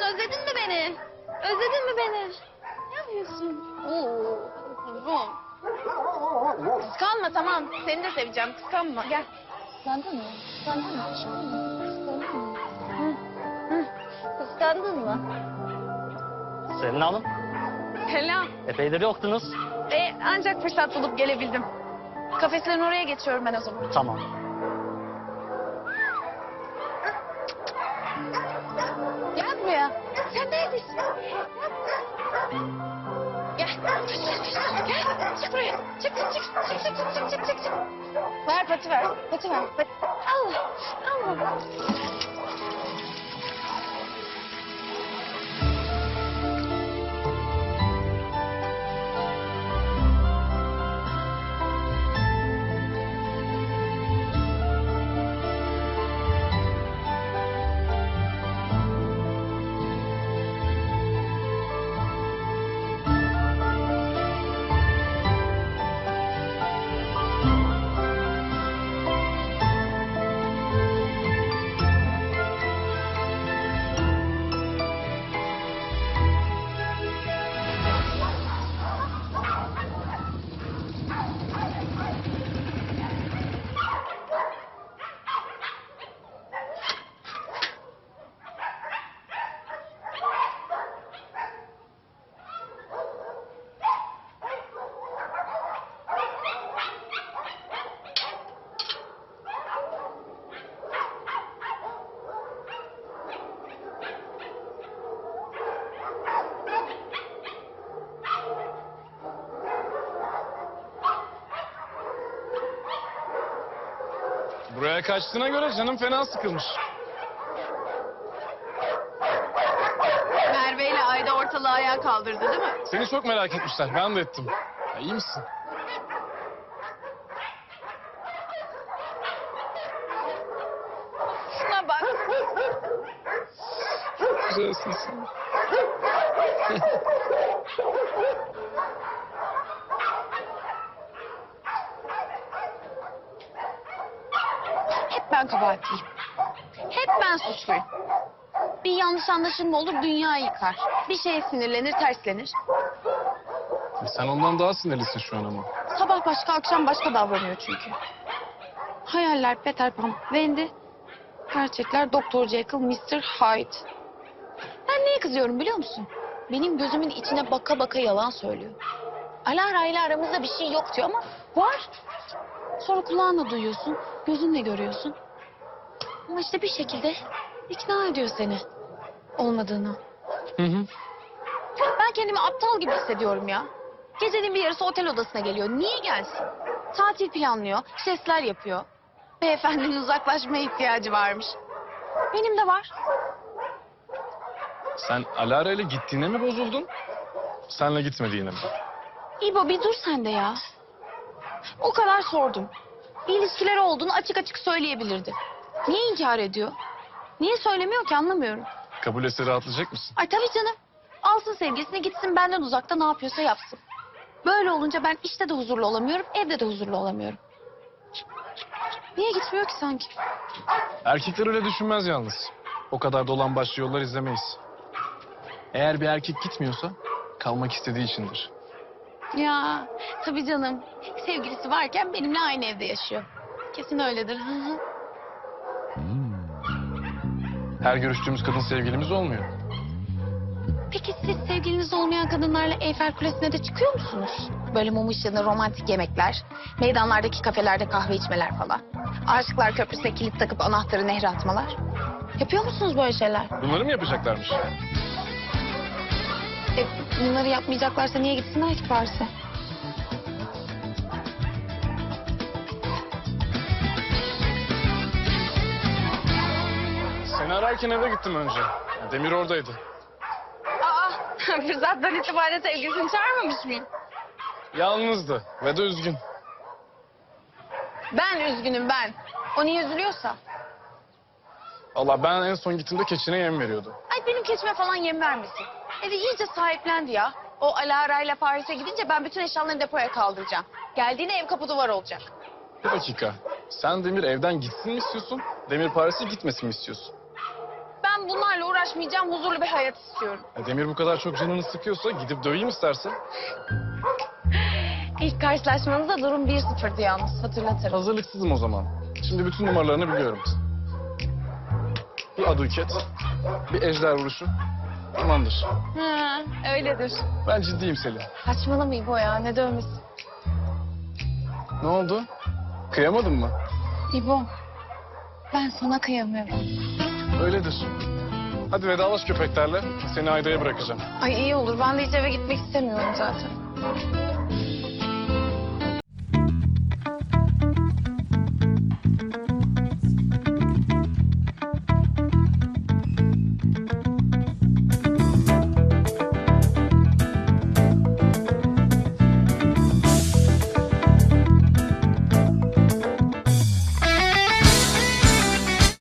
yapıyorsun? Özledin mi beni? Özledin mi beni? Ne yapıyorsun? Oo, kuzum. Kıskanma tamam. Seni de seveceğim. Kıskanma. Gel. Kıskandın mı? Kıskandın mı? Kıskandın mı? Hı, hı. Kıskandın mı? Selin Hanım, Selam. epeydir yoktunuz. E, ancak fırsat bulup gelebildim. Kafeslerin oraya geçiyorum ben o zaman. Tamam. Where? But where? But where? But oh, oh. Buraya kaçtığına göre canım fena sıkılmış. Merve ile Ayda ortalığı ayağa kaldırdı değil mi? Seni çok merak etmişler. Ben de ettim. Ya, iyi misin? Şuna bak. Güzelsin sen. ben kabahatliyim. Hep ben suçluyum. Bir yanlış anlaşılma olur dünya yıkar. Bir şeye sinirlenir terslenir. E, Sen ondan daha sinirlisin şu an ama. Sabah başka akşam başka davranıyor çünkü. Hayaller Peter Pan, Wendy. Gerçekler Doktor Jekyll, Mr. Hyde. Ben neye kızıyorum biliyor musun? Benim gözümün içine baka baka yalan söylüyor. Alara ile aramızda bir şey yok diyor ama var. Sonra kulağınla duyuyorsun, gözünle görüyorsun. Ama işte bir şekilde ikna ediyor seni olmadığını. Hı hı. Ben kendimi aptal gibi hissediyorum ya. Gecenin bir yarısı otel odasına geliyor. Niye gelsin? Tatil planlıyor, jestler yapıyor. Beyefendinin uzaklaşmaya ihtiyacı varmış. Benim de var. Sen Alara ile gittiğine mi bozuldun? Senle gitmediğine mi? İbo bir dur sen de ya. O kadar sordum. Bir ilişkileri olduğunu açık açık söyleyebilirdi. Niye inkar ediyor? Niye söylemiyor ki anlamıyorum. Kabul etse rahatlayacak mısın? Ay tabii canım. Alsın sevgilisine gitsin benden uzakta ne yapıyorsa yapsın. Böyle olunca ben işte de huzurlu olamıyorum, evde de huzurlu olamıyorum. Niye gitmiyor ki sanki? Erkekler öyle düşünmez yalnız. O kadar dolan başlı yollar izlemeyiz. Eğer bir erkek gitmiyorsa kalmak istediği içindir. Ya tabii canım. Sevgilisi varken benimle aynı evde yaşıyor. Kesin öyledir. Her görüştüğümüz kadın sevgilimiz olmuyor. Peki siz sevgiliniz olmayan kadınlarla Eyfel Kulesi'ne de çıkıyor musunuz? Böyle mum ışığında romantik yemekler, meydanlardaki kafelerde kahve içmeler falan. Aşıklar Köprüsü'ne kilit takıp anahtarı nehre atmalar. Yapıyor musunuz böyle şeyler? Bunları mı yapacaklarmış? E, bunları yapmayacaklarsa niye gitsinler ki Paris'e? Seni ararken eve gittim önce. Demir oradaydı. Aa, fırsattan itibaren sevgilisini çağırmamış mıyım? Yalnızdı ve de üzgün. Ben üzgünüm ben. O niye üzülüyorsa? Allah ben en son gittiğimde keçine yem veriyordu. Ay benim keçime falan yem vermesin. Evi iyice sahiplendi ya. O Alara ile Paris'e gidince ben bütün eşyalarını depoya kaldıracağım. Geldiğinde ev kapı duvar olacak. Bir dakika. Sen Demir evden gitsin mi istiyorsun? Demir Paris'e gitmesin mi istiyorsun? Ben bunlarla uğraşmayacağım. Huzurlu bir hayat istiyorum. E, Demir bu kadar çok canını sıkıyorsa gidip döveyim istersen. İlk karşılaşmanızda durum 1-0'dı yalnız hatırlatırım. Hazırlıksızım o zaman. Şimdi bütün numaralarını biliyorum. Bir aduket, bir ejder vuruşu. Tamamdır. Ha, öyledir. Ben ciddiyim Selin. Saçmalamayın bu ya ne dövmesi. Ne oldu? Kıyamadın mı? İbo ben sana kıyamıyorum. Öyledir. Hadi vedalaş köpeklerle. Seni Ayda'ya bırakacağım. Ay iyi olur ben de hiç eve gitmek istemiyorum zaten.